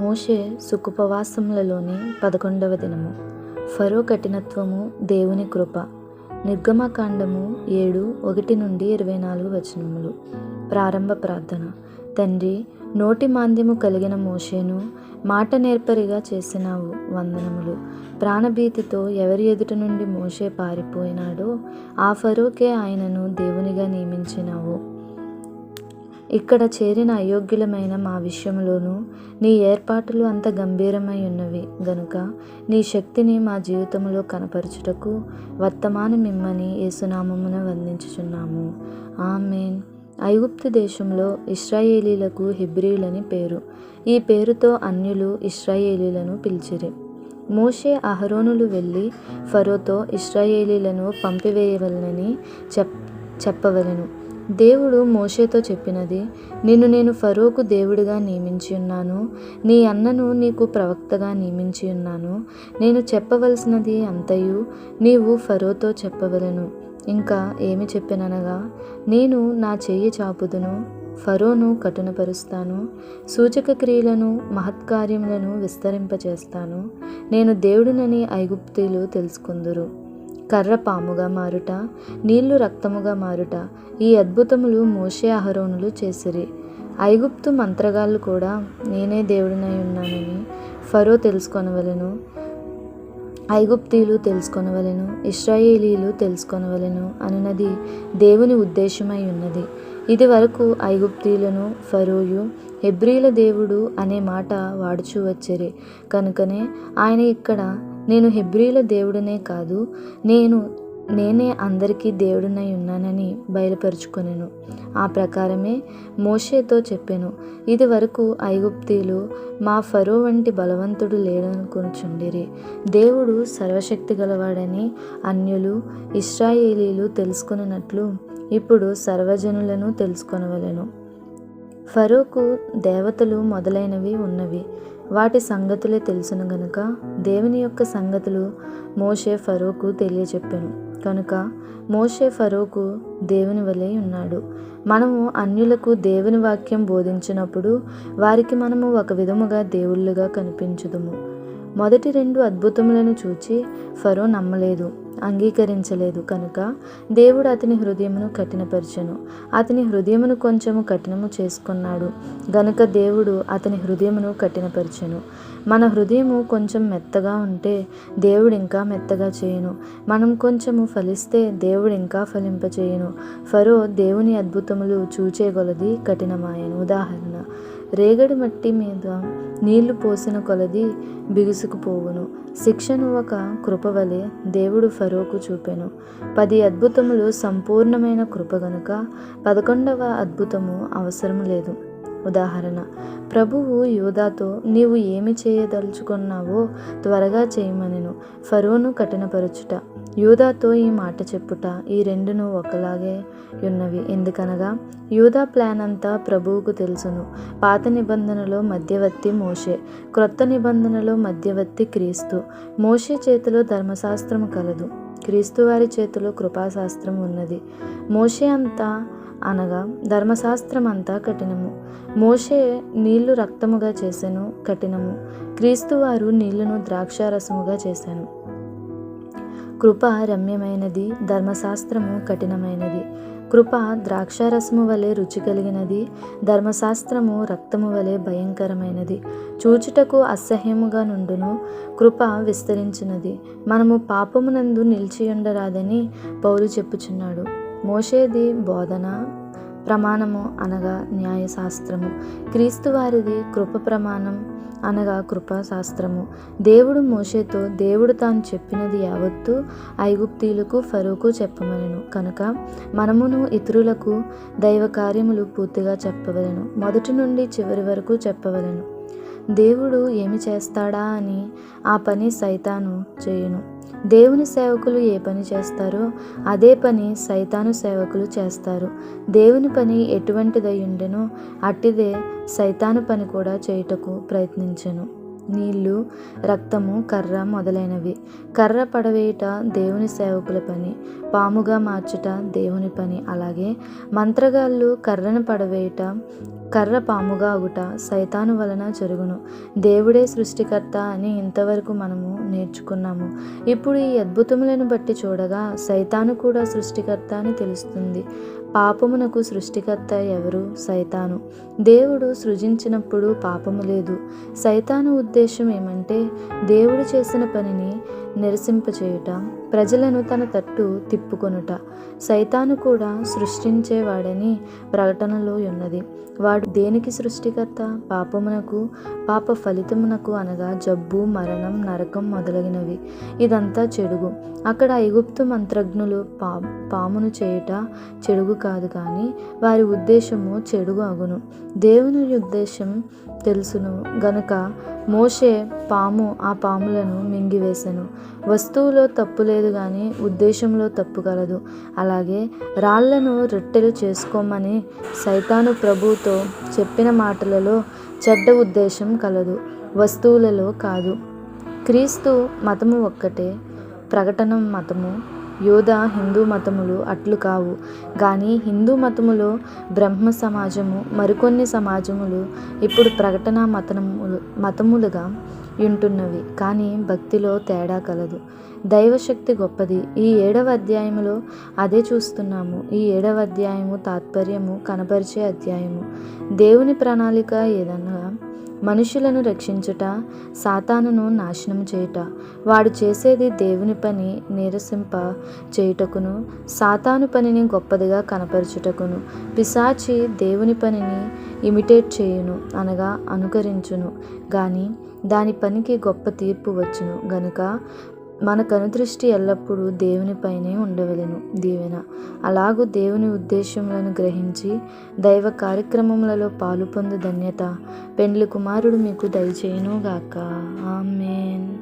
మోషే సుఖుపవాసములలోని పదకొండవ దినము. ఫరో కఠినత్వము దేవుని కృప. నిర్గమకాండము ఏడు ఒకటి నుండి ఇరవై నాలుగు వచనములు. ప్రారంభ ప్రార్థన. తండ్రి నోటి మాంద్యము కలిగిన మోషేను మాట నేర్పరిగా చేసినావు వందనములు. ప్రాణభీతితో ఎవరి ఎదుట నుండి మోషే పారిపోయినాడో ఆ ఫరోకే ఆయనను దేవునిగా నియమించినావు. ఇక్కడ చేరిన అయోగ్యులమైన మా విషయంలోనూ నీ ఏర్పాట్లు అంత గంభీరమై ఉన్నవి గనుక నీ శక్తిని మా జీవితంలో కనపరచుటకు వర్తమానం మిమ్మని యేసునామమున వందించుచున్నాము. ఆమెన్. ఐగుప్తు దేశంలో ఇస్రాయేలీలకు హిబ్రీలని పేరు. ఈ పేరుతో అన్యులు ఇస్రాయేలీలను పిలిచిరి. మోషే అహరోనులు వెళ్ళి ఫరోతో ఇస్రాయేలీలను పంపివేయవలనని చెప్ చెప్పవలెను. దేవుడు మోషేతో చెప్పినది నిన్ను నేను ఫరోకు దేవుడిగా నియమించి ఉన్నాను నీ అన్నను నీకు ప్రవక్తగా నియమించి ఉన్నాను నేను చెప్పవలసినది అంతయు నీవు ఫరోతో చెప్పవలను. ఇంకా ఏమి చెప్పిననగా నేను నా చెయ్యి చాపుదును ఫరోను కఠినపరుస్తాను సూచక క్రియలను మహత్కార్యములను విస్తరింపచేస్తాను నేను దేవుడినని ఐగుప్తీలు తెలుసుకుందురు. కర్ర పాముగా మారుట నీళ్ళు రక్తముగా మారుట ఈ అద్భుతములు మోషే అహరోనులు చేసిరి. ఐగుప్తు మంత్రగాళ్ళు కూడా నేనే దేవుడినై ఉన్నానని ఫరో తెలుసుకొనవలెను ఐగుప్తీలు తెలుసుకొనవలెను ఇస్రాయేలీలు తెలుసుకొనవలెను అన్నది దేవుని ఉద్దేశమై ఉన్నది. ఇది వరకు ఐగుప్తీలను ఫరోయు హెబ్రీల దేవుడు అనే మాట వాడుచూ వచ్చిరి. కనుకనే ఆయన ఇక్కడ నేను హెబ్రీల దేవుడనే కాదు నేను నేనే అందరికీ దేవుడినై ఉన్నానని బయలుపరుచుకొనెను. ఆ ప్రకారమే మోషేతో చెప్పాను. ఇది వరకు ఐగుప్తీలు మా ఫరో వంటి బలవంతుడు లేడనుకొనుచుండిరి. దేవుడు సర్వశక్తి గలవాడని అన్యులు ఇస్రాయేలీలు తెలుసుకున్నట్లు ఇప్పుడు సర్వజనులను తెలుసుకొనవలెను. ఫరోకు దేవతలు మొదలైనవి ఉన్నవి. వాటి సంగతులే తెలుసును గనుక దేవుని యొక్క సంగతులు మోషే ఫరోకు తెలియచెప్పాను. కనుక మోషే ఫరోకు దేవుని వలె ఉన్నాడు. మనము అన్యులకు దేవుని వాక్యం బోధించినప్పుడు వారికి మనము ఒక విధముగా దేవుళ్ళుగా కనిపించుదుము. మొదటి రెండు అద్భుతములను చూచి ఫరో నమ్మలేదు అంగీకరించలేదు. కనుక దేవుడు అతని హృదయమును కఠినపరిచెను. అతని హృదయమును కొంచెము కఠినము చేసుకున్నాడు. గనుక దేవుడు అతని హృదయమును కఠినపరిచెను. మన హృదయము కొంచెం మెత్తగా ఉంటే దేవుడు ఇంకా మెత్తగా చేయను. మనం కొంచెము ఫలిస్తే దేవుడు ఇంకా ఫలింపచేయను. ఫరో దేవుని అద్భుతములు చూచేగొలది కఠినమాయను. ఉదాహరణ రేగడి మట్టి మీద నీళ్ళు పోసిన కొలది బిగుసుకుపోవును. శిక్షను ఒక కృపవలే దేవుడు ఫరోకు చూపెను. పది అద్భుతములు సంపూర్ణమైన కృప గనుక పదకొండవ అద్భుతము అవసరం లేదు. ఉదాహరణ ప్రభువు యూదాతో నీవు ఏమి చేయదలుచుకున్నావో త్వరగా చేయమనెను. ఫరోను కఠినపరచుట. యూదాతో ఈ మాట చెప్పుట ఈ రెండును ఒకలాగే ఉన్నవి. ఎందుకనగా యూదా ప్లాన్ అంతా ప్రభువుకు తెలుసును. పాత నిబంధనలో మధ్యవర్తి మోషే క్రొత్త నిబంధనలో మధ్యవర్తి క్రీస్తు. మోషే చేతిలో ధర్మశాస్త్రం కలదు. క్రీస్తు వారి చేతిలో కృపాశాస్త్రం ఉన్నది. మోషే అంతా అనగా ధర్మశాస్త్రం అంతా కఠినము. మోషే నీళ్ళు రక్తముగా చేసెను కఠినము. క్రీస్తు వారు నీళ్ళను ద్రాక్షారసముగా చేశాను కృప రమ్యమైనది ధర్మశాస్త్రము కఠినమైనది. కృప ద్రాక్షారసము వలె రుచి కలిగినది ధర్మశాస్త్రము రక్తము వలె భయంకరమైనది. చూచుటకు అసహ్యముగా నుండును కృప విస్తరించినది. మనము పాపమునందు నిలిచియుండరాదని పౌలు చెప్పుచున్నాడు. మోషేది బోధన ప్రమాణము అనగా న్యాయశాస్త్రము. క్రీస్తు వారిది కృప ప్రమాణం అనగా కృపాశాస్త్రము. దేవుడు మోషేతో దేవుడు తాను చెప్పినది యావత్తు ఐగుప్తీలకు ఫరూకు చెప్పవలను. కనుక మనమును ఇతరులకు దైవ కార్యములు పూర్తిగా చెప్పవలెను. మొదటి నుండి చివరి వరకు చెప్పవలెను. దేవుడు ఏమి చేస్తాడా అని ఆ పని సైతాను చేయును. దేవుని సేవకులు ఏ పని చేస్తారో అదే పని సైతాను సేవకులు చేస్తారు. దేవుని పని ఎటువంటిదై ఉండెనో అట్టిదే సైతాను పని కూడా చేయుటకు ప్రయత్నించెను. నీళ్ళు రక్తము కర్ర మొదలైనవి. కర్ర పడవేయుట దేవుని సేవకుల పని పాముగా మార్చుట దేవుని పని. అలాగే మంత్రగాళ్ళు కర్రను పడవేయుట కర్ర పాముగా అగుట సైతాను వలన జరుగును. దేవుడే సృష్టికర్త అని ఇంతవరకు మనము నేర్చుకున్నాము. ఇప్పుడు ఈ అద్భుతములను బట్టి చూడగా సైతాను కూడా సృష్టికర్త అని తెలుస్తుంది. పాపమునకు సృష్టికర్త ఎవరు? సైతాను. దేవుడు సృజించినప్పుడు పాపము లేదు. సైతాను ఉద్దేశం ఏమంటే దేవుడు చేసిన పనిని నిరసింపచేయుట ప్రజలను తన తట్టు తిప్పుకొనుట. సైతాను కూడా సృష్టించేవాడని ప్రకటనలో ఉన్నది. వాడు దేనికి సృష్టికర్త? పాపమునకు పాప ఫలితమునకు అనగా జబ్బు మరణం నరకం మొదలగినవి. ఇదంతా చెడుగు. అక్కడ ఐగుప్తు మంత్రజ్ఞులు పా పామును చేయుట చెడుగు కాదు కానీ వారి ఉద్దేశము చెడుగు అగును. దేవుని ఉద్దేశం తెలుసును. గనుక మోషే పాము ఆ పాములను మింగివేశాను వస్తువులో తప్పు లేదు కానీ ఉద్దేశంలో తప్పు కలదు. అలాగే రాళ్ళను రొట్టెలు చేసుకోమని సైతాను ప్రభుతో చెప్పిన మాటలలో చెడ్డ ఉద్దేశం కలదు. వస్తువులలో కాదు. క్రీస్తు మతము ఒక్కటే. ప్రకటన మతము. యోధ హిందూ మతములు అట్లు కావు. కానీ హిందూ మతములో బ్రహ్మ సమాజము మరికొన్ని సమాజములు ఇప్పుడు ప్రకటన మతములు మతములుగా ఉంటున్నవి కానీ భక్తిలో తేడా కలదు. దైవశక్తి గొప్పది. ఈ ఏడవ అధ్యాయములో అదే చూస్తున్నాము. ఈ ఏడవ అధ్యాయము తాత్పర్యము కనపరిచే అధ్యాయము. దేవుని ప్రణాళిక ఏదన్నా మనుషులను రక్షించుట సాతానును నాశనం చేయుట. వాడు చేసేది దేవుని పని నీరసింప చేయుటకును సాతాను పనిని గొప్పదిగా కనపరచుటకును. పిశాచి దేవుని పనిని ఇమిటేట్ చేయును అనగా అనుకరించును. కానీ దాని పనికి గొప్ప తీర్పు వచ్చును. గనుక మన కనుదృష్టి ఎల్లప్పుడూ దేవునిపైనే ఉండవలను దీవెన. అలాగూ దేవుని ఉద్దేశములను గ్రహించి దైవ కార్యక్రమములలో పాలు పొందు ధన్యత. పెండ్లి కుమారుడు మీకు దయచేయనుగాక. ఆమె